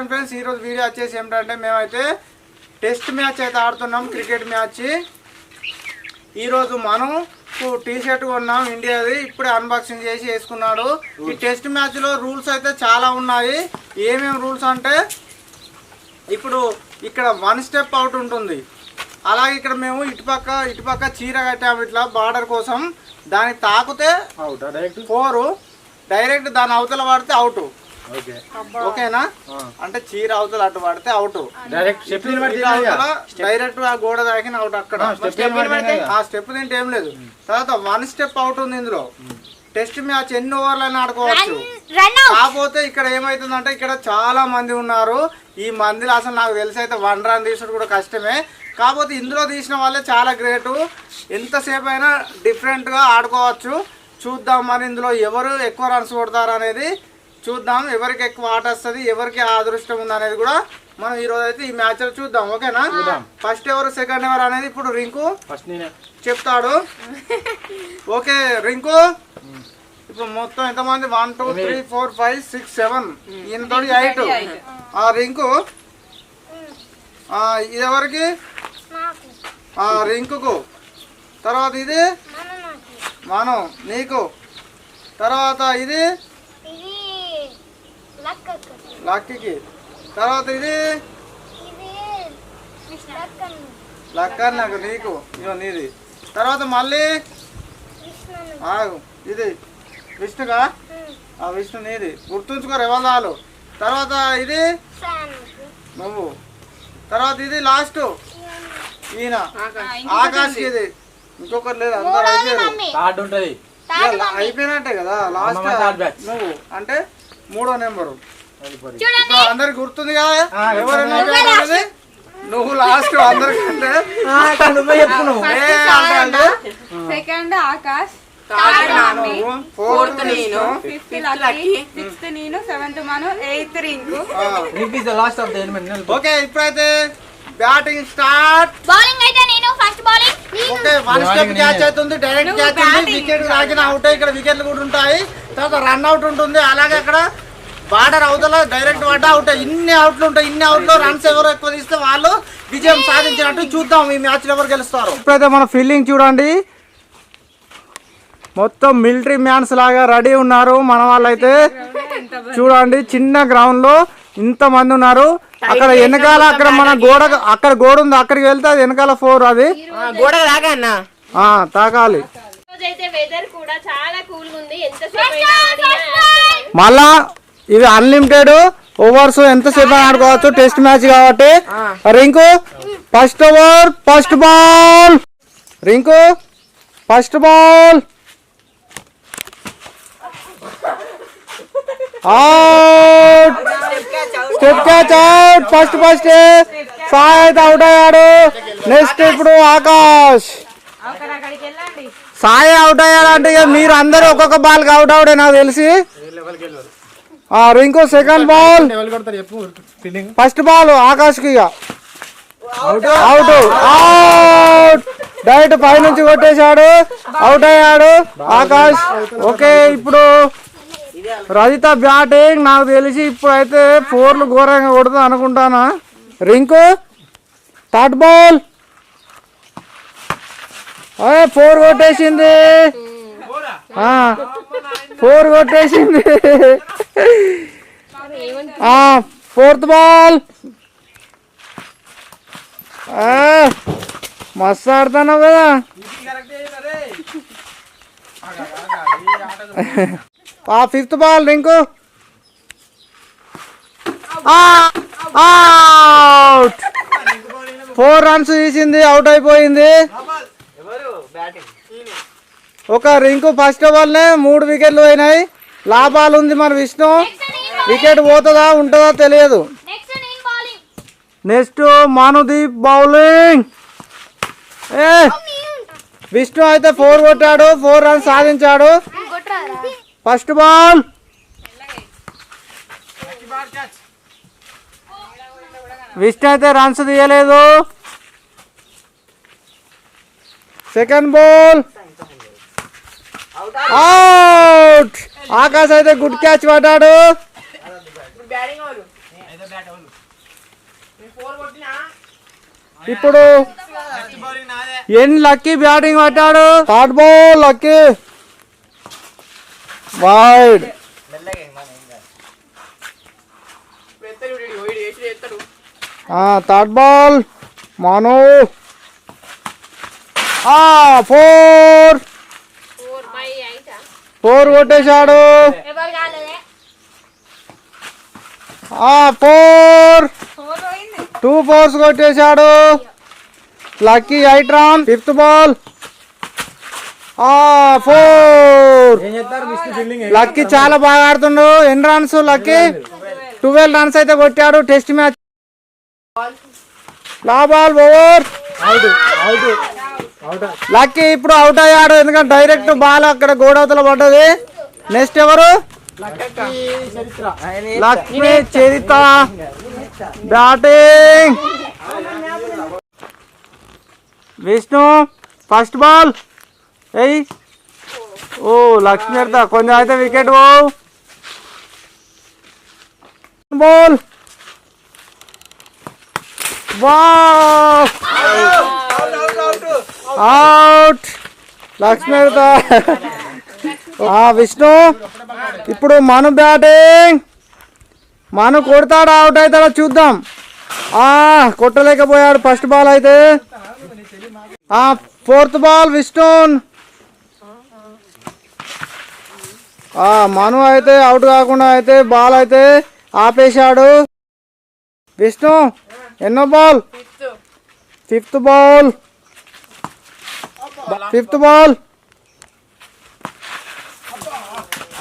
చూడండి ఫ్రెండ్స్ ఈ రోజు వీడియో వచ్చేసి ఏమిటంటే మేమైతే టెస్ట్ మ్యాచ్ అయితే ఆడుతున్నాం క్రికెట్ మ్యాచ్. ఈరోజు మనం టీ షర్ట్ కొన్నాం ఇండియాది. ఇప్పుడే అన్బాక్సింగ్ చేసి వేసుకున్నాడు. ఈ టెస్ట్ మ్యాచ్లో రూల్స్ అయితే చాలా ఉన్నాయి. ఏమేమి రూల్స్ అంటే ఇప్పుడు ఇక్కడ వన్ స్టెప్ అవుట్ ఉంటుంది. అలాగే ఇక్కడ మేము ఇటుపక్క ఇటుపక్క చీర కట్టాము ఇట్లా బార్డర్ కోసం. దానికి తాకితే అవుట్ డైరెక్ట్ ఫోరు. డైరెక్ట్ దాని అవతల పడితే అవుట్. ఓకేనా? అంటే చీర అవతల అటు పడితే అవుట్. డైరెక్ట్ ఆ గోడ తాకిన అవుట్ అక్కడ. ఆ, స్టెప్ తింటే ఏం లేదు. తర్వాత వన్ స్టెప్ అవుట్ ఉంది ఇందులో. టెస్ట్ మ్యాచ్ ఎన్ని ఓవర్లు అయినా ఆడుకోవచ్చు. రన్ కాకపోతే ఇక్కడ ఏమైతుందంటే ఇక్కడ చాలా మంది ఉన్నారు. ఈ మందిలో అసలు నాకు తెలిసి అయితే వన్ రన్ తీసుడు కూడా కష్టమే. కాకపోతే ఇందులో తీసిన వాళ్ళే చాలా గ్రేటు ఎంతసేపు అయినా డిఫరెంట్గా ఆడుకోవచ్చు. చూద్దాం మరి ఇందులో ఎవరు ఎక్కువ రన్స్ కొడతారు అనేది చూద్దాం ఎవరికి ఎక్కువ ఆట వస్తుంది ఎవరికి ఆ అదృష్టం ఉంది అనేది కూడా మనం ఈ రోజు అయితే ఈ మ్యాచ్లో చూద్దాం ఓకేనా? ఫస్ట్ ఎవరు సెకండ్ ఎవరు అనేది ఇప్పుడు రింకు ఫస్ట్ నేనే. చెప్తాడు. ఓకే రింకు. ఇప్పుడు మొత్తం ఎంతమంది? One two three four five six seven ఈయనతో ఎయిట్ ఆ రింకు. ఆ, ఇది ఎవరికి నాకు. ఆ రింకుకు. తర్వాత ఇది? మన నాకు మనం నీకు. తర్వాత ఇది? లక్కకు తర్వాత ఇది? ఇది లక్కను లక్క నాకు. నీకు ఇగో నీది. తర్వాత మళ్ళీ? ఆగు. ఇది విష్ణుగా ఆ విష్ణు నీది. గుర్తుంచుకో రెవలాలు తర్వాత ఇది? నువ్వు. తర్వాత ఇది లాస్ట్. ఈయన. ఆకాష్కి ఇది. ఇంకొకరు లేదు. అందరు అయిపోయారు అయిపోయినట్టే కదా. లాస్ట్. నువ్వు. అంటే మూడో నెంబరు. అందరికి గుర్తుంది కదా? ఎవరైనా నువ్వే లాస్ట్ అందరికంటే? నువ్వే సెకండ్ ఆకాష్ నువ్వు ఫోర్త్ నేను ఫిఫ్త్ లక్కీ సిక్స్త్ నేను seventh Manu eighth Rinku Rink is the last of the element okay ఇప్పుడైతే బ్యాటింగ్ స్టార్ట్ బౌలింగ్ అయితే నేను first bowling okay one step catch. అవుతుంది డైరెక్ట్ క్యాచ్ ఉంది. వికెట్ తాకిన అవుట్ ఇక్కడ వికెట్లు కూడా ఉంటాయి. తర్వాత రన్ అవుట్ ఉంటుంది. అలాగే అక్కడ బార్డర్ అవతల డైరెక్ట్ పడ్డ అవుట్ ఇన్ని అవుట్లు ఉంటాయి ఇన్ని అవుట్లో రన్స్ ఎవరు ఎక్కువ తీస్తే వాళ్ళు విజయం సాధించినట్టు చూద్దాం ఈ మ్యాచ్ ఎవరు గెలుస్తారు. ఇప్పుడైతే మన ఫీల్డింగ్ చూడండి. మొత్తం మిలిటరీ మ్యాన్స్ లాగా రెడీ ఉన్నారు. మన వాళ్ళైతే చూడండి చిన్న గ్రౌండ్లో ఇంత మంది ఉన్నారు. అక్కడ వెనకాల అక్కడ మన గోడ అక్కడ గోడ ఉంది. అక్కడికి వెళ్తే అది వెనకాల ఫోర్ అది. గోడ లాగా అన్న. ఆ తాకాలి. మళ్ళా ఇది అన్లిమిటెడ్ ఓవర్స్ ఎంతసేపు ఆడుకోవచ్చు టెస్ట్ మ్యాచ్ కాబట్టి. Rinku first over first ball Rinku first ball out step catch out first first సాయత్ out అయ్యాడు. నెక్స్ట్ ఇప్పుడు ఆకాష్. సాయి అవుట్ అయ్యాడంటే ఇక మీరు అందరూ ఒక్కొక్క బాల్ అవుట్ అవుడే నాకు తెలిసి. Rinku second ball first ball ఆకాష్కి ఇక. అవుట్ అవుట్ డైరెక్ట్ పై నుంచి కొట్టేశాడు. అవుట్ అయ్యాడు. ఆకాష్ ఓకే ఇప్పుడు రజిత బ్యాటింగ్ నాకు తెలిసి ఇప్పుడు అయితే ఫోర్లు ఘోరంగా కొడుతుంది అనుకుంటానా? Rinku third ball. ఫోర్ కొట్టేసింది. ఫోర్ కొట్టేసింది. Fourth ball. మస్తు ఆడుతున్నావు కదా. ఆ fifth ball Rinku. Four runs తీసింది అవుట్ అయిపోయింది. ఒక రింకు ఫస్ట్ బాల్నే మూడు వికెట్లు పోయినాయి. లాభాలు ఉంది మన విష్ణు. వికెట్ పోతుందా ఉంటుందా తెలియదు. నెక్స్ట్ మానుదీప్ బౌలింగ్ ఏ! విష్ణు అయితే ఫోర్ కొట్టాడు ఫోర్ రన్స్ సాధించాడు. ఫస్ట్ బాల్ విష్ణు అయితే రన్స్ తీయలేదు. సెకండ్ బాల్ అవుట్ ఆకాశ్ అయితే గుడ్ క్యాచ్ పడ్డాడు. ఇప్పుడు ఎన్ లక్కీ బ్యాటింగ్ పట్టాడు third ball Lucky. Wide third ball. Manu four. Four by eight four కొట్టేశాడు ఫోర్ టూ ఫోర్స్ కొట్టేశాడు. Lucky eight run fifth ball. Four. Lucky చాలా బాగా ఆడుతుండు. ఎన్ని రన్స్ లక్కీ? ట్వెల్వ్ రన్స్ అయితే కొట్టాడు టెస్ట్ మ్యాచ్. లా ball over. Out out out. Lucky ఇప్పుడు out అయ్యాడు. ఎందుకంటే డైరెక్ట్ బాల్ అక్కడ గోడవతల పడ్డది. నెక్స్ట్ ఎవరు? Lakshmi Charitha. Batting Vishnu first ball ఎయ్ ఓ లక్ష్మి ఎడతా కొంచెం అయితే వికెట్ ఓ బాల్ అవుట్ లక్ష్మి విష్ణు ఇప్పుడు మను బ్యాటింగ్ మను కొడతాడా? అవుట్ అవుతాడా? చూద్దాం. ఆ కొట్టలేకపోయాడు. ఫస్ట్ బాల్ అయితే. ఆ ఫోర్త్ బాల్ విష్ణు ఆ మను అయితే అవుట్ కాకుండా అయితే బాల్ అయితే ఆపేశాడు. విష్ణు ఎన్నో ball fifth ball fifth ball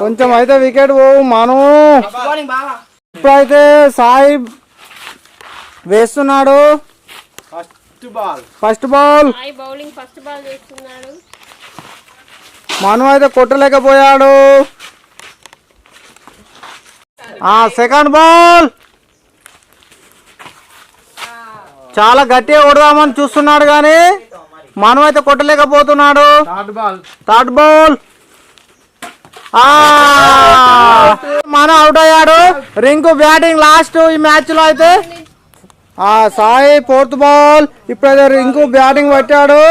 కొంచెం అయితే వికెట్ పోవు మను. ఇప్పుడైతే సాయి వేస్తున్నాడు. ఫస్ట్ బాల్ ఫస్ట్ బాల్ ఐ బౌలింగ్ ఫస్ట్ బాల్ చేస్తున్నాడు. మను అయితే కొట్టలేకపోయాడు. ఆ సెకండ్ బాల్ చాలా గట్టిగా కొడదామని చూస్తున్నాడు కానీ మను అయితే కొట్టలేకపోతున్నాడు. థర్డ్ బాల్ థర్డ్ బాల్ మన అవుట్ అయ్యాడు. రింకు బ్యాటింగ్ లాస్ట్ ఈ మ్యాచ్లో అయితే. ఆ సాయి ఫోర్త్ బాల్ ఇప్పుడైతే రింకు బ్యాటింగ్ పట్టాడు.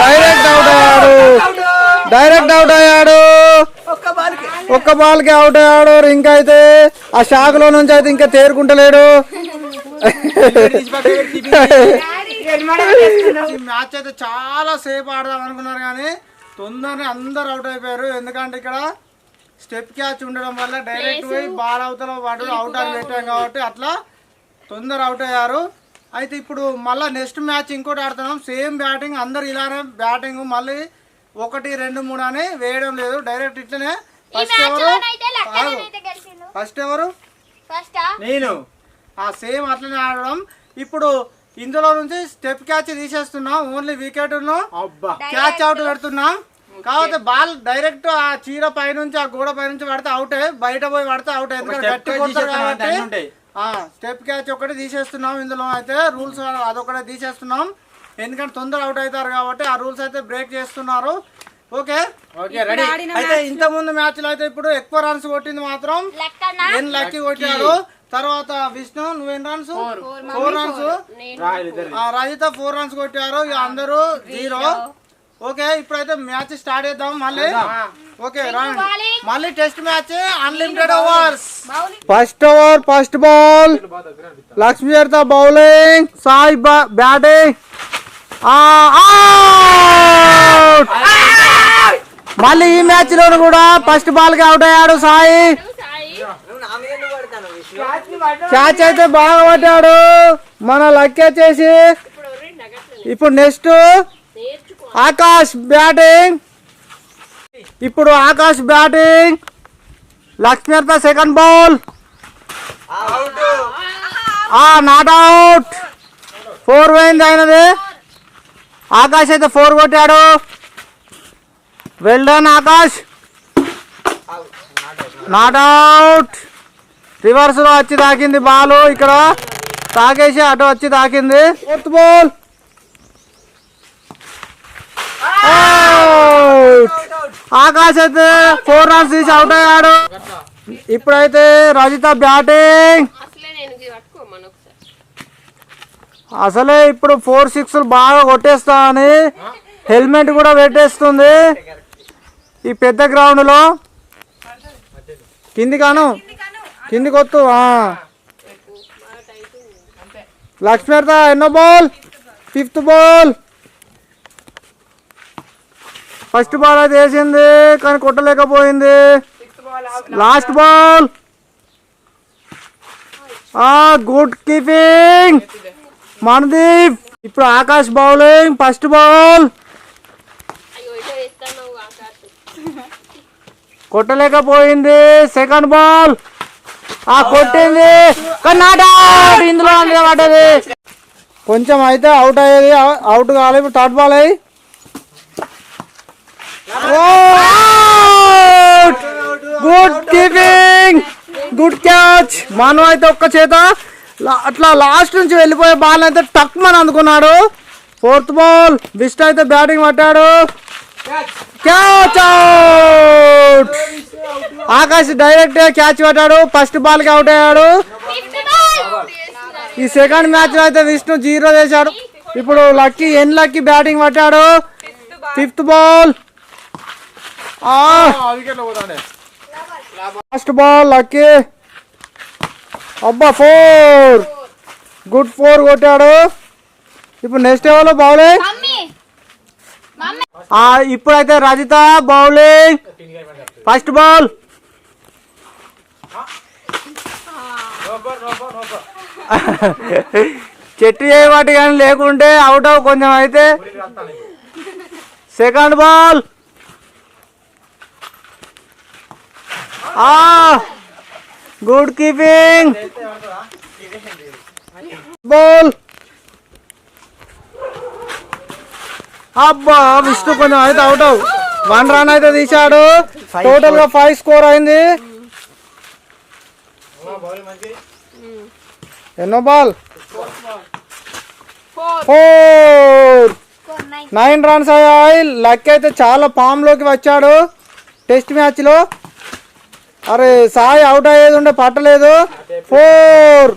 డైరెక్ట్ అవుట్ అయ్యాడు. డైరెక్ట్ అవుట్ అయ్యాడు. ఒక్క బాల్కి అవుట్ అయ్యాడు రింక్ అయితే. ఆ షాక్లో నుంచి అయితే ఇంకా తేరుకుంటలేడు. మ్యాచ్ అయితే చాలా సేపు ఆడదాం అనుకున్నారు కానీ తొందరనే అందరు అవుట్ అయిపోయారు ఎందుకంటే ఇక్కడ స్టెప్ క్యాచ్ ఉండడం వల్ల డైరెక్ట్ పోయి బాల్ అవతల వాడు అవుట్ అని పెట్టాం కాబట్టి అట్లా తొందర అవుట్ అయ్యారు అయితే ఇప్పుడు మళ్ళీ నెక్స్ట్ మ్యాచ్ ఇంకోటి ఆడుతున్నాం సేమ్ బ్యాటింగ్ అందరు ఇలానే బ్యాటింగ్ మళ్ళీ ఒకటి రెండు మూడు అని వేయడం లేదు డైరెక్ట్ ఇట్లనే ఫస్ట్ ఎవరు ఫస్ట్ ఎవరు? ఫస్ట్? నేను. ఆ సేమ్ అట్లనే ఆడడం. ఇప్పుడు ఇందులో నుంచి స్టెప్ క్యాచ్ తీసేస్తున్నాం. ఓన్లీ వికెట్ అబ్బా. క్యాచ్ అవుట్ పెడుతున్నాం. కాకపోతే బాల్ డైరెక్ట్ ఆ చీర పైనుంచి ఆ గోడ పైనుంచి పడితే అవుటే బయట పోయి పడితే అవుట్ ఎందుకంటే గట్టి కొడతారు కాబట్టి. స్టెప్ క్యాచ్ ఒకటి తీసేస్తున్నాం ఇందులో అయితే. రూల్స్ అదొకటే తీసేస్తున్నాం. ఎందుకంటే తొందర అవుట్ అవుతారు కాబట్టి ఆ రూల్స్ అయితే బ్రేక్ చేస్తున్నారు. ఓకే? Okay ready. అయితే ఇంత ముందు మ్యాచ్లో అయితే ఇప్పుడు ఎక్కువ రన్స్ కొట్టింది మాత్రం ఎన్ లక్కీ కొట్టాడు తర్వాత విష్ణు నువ్వేం runs four runs Rajitha four runs కొట్టారు ఇక అందరూ జీరో ఓకే ఇప్పుడైతే మ్యాచ్ స్టార్ట్ చేద్దాం మళ్ళీ. ఓకే రండి bowling. మళ్ళీ test match unlimited overs first over first ball Lakshmi జడతా bowling Sai batting మళ్ళీ ఈ మ్యాచ్ లోను కూడా ఫస్ట్ బాల్కి అవుట్ అయ్యాడు సాయి. క్యాచ్ అయితే బాగా పట్టాడు మన లక్కే వచ్చేసి ఇప్పుడు నెక్స్ట్ ఆకాష్ బ్యాటింగ్. ఇప్పుడు Akash batting. లక్ష్మీర్త second ball. Not out. Four పోయింది అయినది ఆకాష్ అయితే ఫోర్ కొట్టాడు. Well done Akash. Not out. రివర్స్లో వచ్చి తాకింది బాల్. ఇక్కడ తాకేసి అటు వచ్చి తాకింది. Fourth ball. ఆకాష్ అయితే ఫోర్ రన్స్ తీసి అవుట్ అయ్యాడు. ఇప్పుడైతే రజిత బ్యాటింగ్. అసలే ఇప్పుడు ఫోర్ సిక్స్ బాగా కొట్టేస్తా అని హెల్మెట్ కూడా పెట్టేస్తుంది. ఈ పెద్ద గ్రౌండ్లో కింది కిందికి కింది కొత్తు లక్ష్మీర్త ఎన్నో ball? Fifth ball. First ball అయితే వేసింది కానీ కొట్టలేకపోయింది. Last ball. Good keeping. Mandeep ఇప్పుడు ఆకాష్ బౌలింగ్ ఫస్ట్ బాల్. కొట్టలేకపోయింది సెకండ్ బాల్. ఆ కొట్టింది? ఇందులో పడ్డది. కొంచెం అయితే అవుట్ అయ్యేది అవుట్ కావాలి. ఇప్పుడు థర్డ్ బాల్ అయ్యి. Good keeping! Good catch! Manu అయితే ఒక్క చేత. అట్లా లాస్ట్ నుంచి వెళ్ళిపోయే బాల్ అయితే టక్ మన అందుకున్నాడు. ఫోర్త్ బాల్ బిస్ట్ అయితే బ్యాటింగ్ పట్టాడు. Catch out Akash direct catch పట్టాడు ఫస్ట్ బాల్కి అవుట్ అయ్యాడు. ఈ సెకండ్ మ్యాచ్లో అయితే విష్ణు జీరో చేశాడు. ఇప్పుడు లక్కీ ఎన్ లక్కీ బ్యాటింగ్ పట్టాడు fifth ball first ball Lucky అబ్బా ఫోర్ గుడ్ ఫోర్ కొట్టాడు. ఇప్పుడు నెక్స్ట్ ఎవరు బౌలింగ్ ఇప్పుడైతే రజిత బౌలింగ్. ఫస్ట్ బాల్ చెట్టు చేయబట్టి కానీ లేకుంటే అవుట్ అవ్ కొంచెం అయితే. Second ball good keeping ball అబ్బా విష్ణు కొంచెం అయితే అవుట్ అవు. వన్ రన్ అయితే తీశాడు. టోటల్గా ఫైవ్ స్కోర్ అయింది. ఎన్నో బాల్ ఫోర్ నైన్ రన్స్ అయ్యాయి. లక్ అయితే చాలా ఫామ్లోకి వచ్చాడు. టెస్ట్ మ్యాచ్లో. అరే సాయి అవుట్ అయ్యేది ఉండే పట్టలేదు. ఫోర్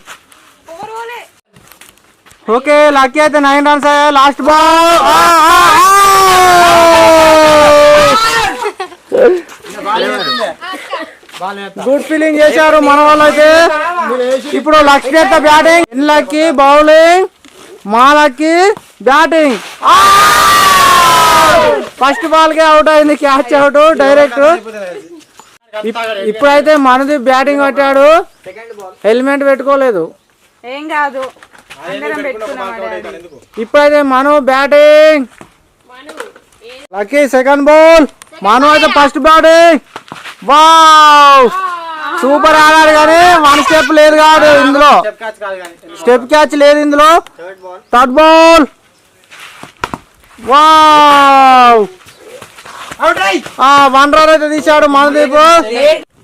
ఓకే లక్కీ అయితే నైన్ రన్స్ అయ్యాయి. లాస్ట్ బాల్ గుడ్ ఫీలింగ్ చేశారు మన వాళ్ళు అయితే ఇప్పుడు లక్ష్మీ అయితే బ్యాటింగ్ ఎన్ లక్కీ బౌలింగ్ మా లక్కి బ్యాటింగ్ ఫస్ట్ బాల్ కే అవుట్ అయింది క్యాచ్ అవుట్ డైరెక్ట్ ఇప్పుడైతే మనది బ్యాటింగ్ పట్టాడు హెల్మెట్ పెట్టుకోలేదు. ఏం కాదు. అందరం పెట్టుకున్నాం ఇప్పుడైతే Manu batting. Lucky second ball. Manu అయితే ఫస్ట్ బ్యాటింగ్. వావ్! సూపర్ ఆడాడు కానీ వన్ స్టెప్ లేదు కాదు ఇందులో. స్టెప్ క్యాచ్ లేదు ఇందులో. Third ball. Wow! One run అయితే తీశాడు మనదీప్.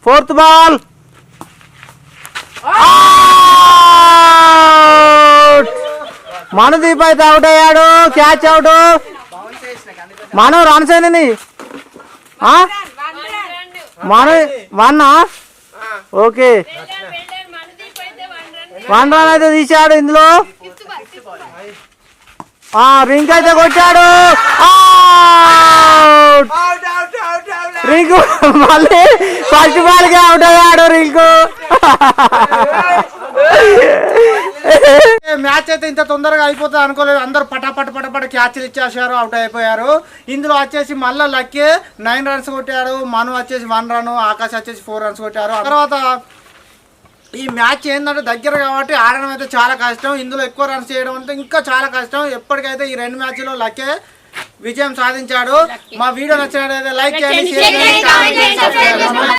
Fourth ball. మనదీప్ అయితే అవుట్ అయ్యాడు క్యాచ్ అవుట్ మనం రన్స్ అయినది మన వన్ ఓకే. వన్ రన్ అయితే తీశాడు ఇందులో. ఆ అయితే కొట్టాడు. రింకు మళ్ళీ ఫస్ట్ బాల్ అవుట్ అయ్యాడు రింకు మ్యాచ్ అయితే ఇంత తొందరగా అయిపోతుంది అనుకోలేదు. అందరూ పటాపట పటపట క్యాచ్లు ఇచ్చేసారు అవుట్ అయిపోయారు. ఇందులో వచ్చేసి మళ్ళీ లక్కీ నైన్ రన్స్ కొట్టాడు. మను వచ్చేసి వన్ రన్ ఆకాశ్ వచ్చేసి ఫోర్ రన్స్ కొట్టారు. తర్వాత ఈ మ్యాచ్ ఏంటంటే దగ్గర కాబట్టి ఆడడం అయితే చాలా కష్టం. ఇందులో ఎక్కువ రన్స్ చేయడం అంటే ఇంకా చాలా కష్టం. ఎప్పటికైతే ఈ రెండు మ్యాచ్లో లక్కే విజయం సాధించాడు. మా వీడియో నచ్చినట్లయితే లైక్ చేయండి షేర్ చేయండి